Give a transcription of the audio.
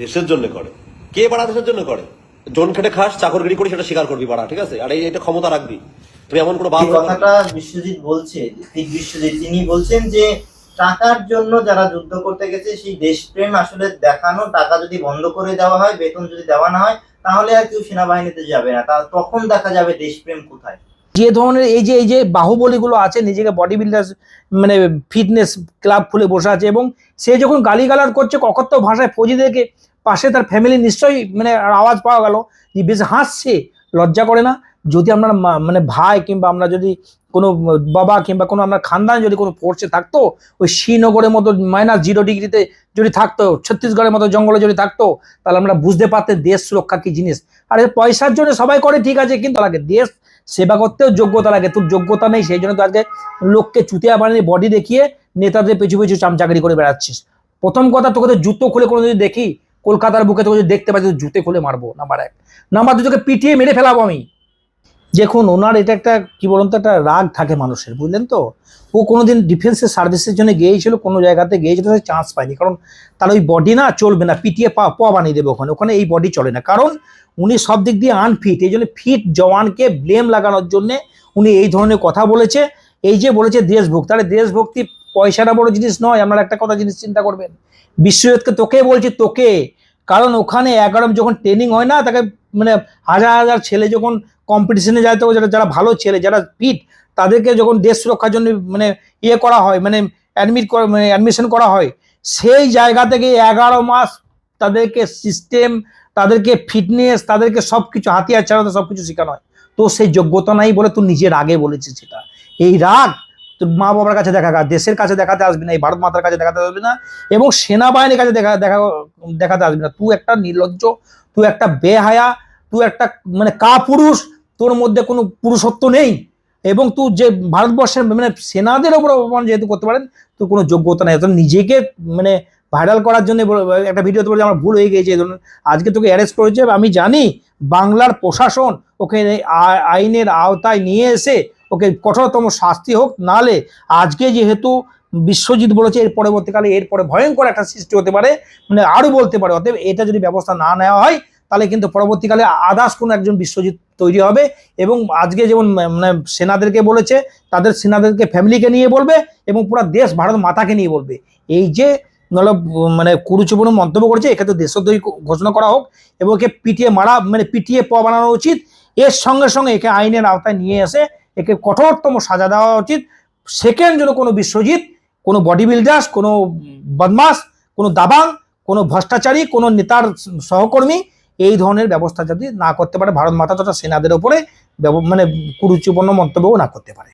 দেশের জন্য করে। কে বাড়া দেশের জন্য করে? জন খেটে খাস চাকরগিরি করি সেটা স্বীকার করবি বাড়া ঠিক আছে? আর এটা ক্ষমতা রাখবি। তুই এমন কোনো যে কথাটা বিশ্বজিৎ বলছে বিশ্বজিৎ তিনি বলছেন যে টাকার জন্য যারা যুদ্ধ করতে গেছে সেই দেশপ্রেম আসলে দেখানো টাকা যদি বন্ধ করে দেওয়া হয় বেতন যদি দেওয়া না হয় তাহলে আর কেউ সেনাবাহিনীতে যাবে না। তখন দেখা যাবে দেশপ্রেম কোথায়। যে ধরনের এই যে এই যে বাহুবলীগুলো আছে, নিজেকে বডি বিল্ডার মানে ফিটনেস ক্লাব খুলে বসে আছে এবং সে যখন গালিগালার করছে ককত্ত ভাষায় ফৌজিদেরকে পাশে তার ফ্যামিলি নিশ্চয়ই মানে আওয়াজ পাওয়া গেল। যে বেশ হাসছে, লজ্জা করে না। যদি আমরা মানে ভাই কিংবা আমরা যদি কোনো বাবা কিংবা কোনো আমরা খানদান যদি কোনো ফোর্সে থাকতো, ওই শ্রীনগরের মতো মাইনাস জিরো ডিগ্রিতে যদি থাকতো, ছত্তিশগড়ের মতো জঙ্গলে যদি থাকতো, তাহলে আমরা বুঝতে পারতেন দেশ সুরক্ষা কি জিনিস। আর পয়সার জন্য সবাই করে ঠিক আছে, কিন্তু লাগে দেশ সেবা করতেও যোগ্যতা লাগে। তোর যোগ্যতা নেই, সেই জন্য তো আজকে লোককে চুতিয়া বানিয়ে বডি দেখিয়ে নেতাদের পিছু পেছু চামচাকরি করে বেড়াচ্ছিস। প্রথম কথা, তোকে তো জুতো খুলে কোনো যদি দেখি, কলকাতার বুকে তোকে যদি দেখতে তো জুতে খুলে মারবো নাম্বার এক। নাম্বার দুই, তোকে পিটিয়ে মেরে ফেলাবো আমি। দেখুন, ওনার এটা একটা, কি বলুন তো, একটা রাগ থাকে মানুষের, বুঝলেন তো? ও কোনোদিন ডিফেন্সের সার্ভিসের জন্য গিয়েছিল, কোনো জায়গাতে গিয়েছিল সে চান্স পায়নি। কারণ তার ওই বডি না চলবে না, পিটিয়ে পা পা বানিয়ে দেবে ওখানে ওখানে এই বডি চলে না। কারণ উনি সব দিক দিয়ে আনফিট এই জন্য ফিট জওয়ানকে ব্লেম লাগানোর জন্যে উনি এই ধরনের কথা বলেছে। এই যে বলেছে দেশভক্তি, তাহলে দেশভক্তি পয়সাটা বড় জিনিস নয়, আপনারা একটা কথা জিনিস চিন্তা করবেন। বিশ্বজিৎকে তোকে বলছি, তোকে। কারণ ওখানে এগারো যখন ট্রেনিং হয় না, তাকে মানে হাজার হাজার ছেলে যখন কম্পিটিশনে যায় তো যারা যারা ভালো ছেলে, যারা ফিট তাদেরকে যখন দেশ সুরক্ষার জন্য মানে ইয়ে করা হয় মানে অ্যাডমিট করা মানে অ্যাডমিশন করা হয়, সেই জায়গা থেকে এগারো মাস তাদেরকে সিস্টেম তাদেরকে ফিটনেস তাদেরকে সব কিছু হাতিয়ার ছাড়াতে সব কিছু শেখানো হয়। তো সেই যোগ্যতা নাই বলে তুই নিজের আগে বলেছিস সেটা এই রাগ তোর মা বাবার কাছে দেখা, দেশের কাছে দেখাতে আসবি না, এই ভারত মাতার কাছে দেখাতে আসবি না, এবং সেনাবাহিনীর কাছে দেখা দেখা, দেখাতে আসবি না। তুই একটা নির্লজ্জ, তুই একটা বেহায়া তুই একটা মানে কা পুরুষ, তোর মধ্যে কোনো পুরুষত্ব নেই। এবং তুই যে ভারতবর্ষের মানে সেনাদের ওপর অপমান যেহেতু করতে পারেন, তোর কোনো যোগ্যতা নেই। তোর নিজেকে মানে ভাইরাল করার জন্য একটা ভিডিওতে বলে আমার ভুল হয়ে গিয়েছে এই ধরনের। আজকে তোকে অ্যারেস্ট করেছে, আমি জানি বাংলার প্রশাসন ওকে আইনের আওতায় নিয়ে এসে ওকে কঠোরতম শাস্তি হোক, নালে আজকে যেহেতু বিশ্বজিৎ বলেছে, এর পরবর্তীকালে এরপরে ভয়ঙ্কর একটা সৃষ্টি হতে পারে মানে আরও বলতে পারে। অতএব এটা যদি ব্যবস্থা না নেওয়া হয় তাহলে কিন্তু পরবর্তীকালে আদার্স কোনো একজন বিশ্বজিৎ তৈরি হবে এবং আজকে যেমন মানে সেনাদেরকে বলেছে, তাদের সেনাদেরকে ফ্যামিলিকে নিয়ে বলবে এবং পুরো দেশ ভারত মাতাকে নিয়ে বলবে। এই যে নল- মানে কুরুচিপূর্ণ মন্তব্য করেছে, একে তো দেশদ্রোহী ঘোষণা করা হোক, এবং একে পিটিয়ে মারা মানে পিটিয়ে প বানানো উচিত, এর সঙ্গে সঙ্গে একে আইনের আওতায় নিয়ে এসে একে কঠোরতম সাজা দেওয়া উচিত। সেকেন্ড যেন কোনো বিশ্বজিৎ, কোনো বডি বিল্ডার্স কোনো বদমাস কোনো দাবাং, কোনো ভ্রষ্টাচারী, কোনো নেতার সহকর্মী এই ধরনের ব্যবস্থা যদি না করতে পারে, ভারত মাতা তথা সেনাদের ওপরে মানে কুরুচিপূর্ণ মন্তব্যও না করতে পারে।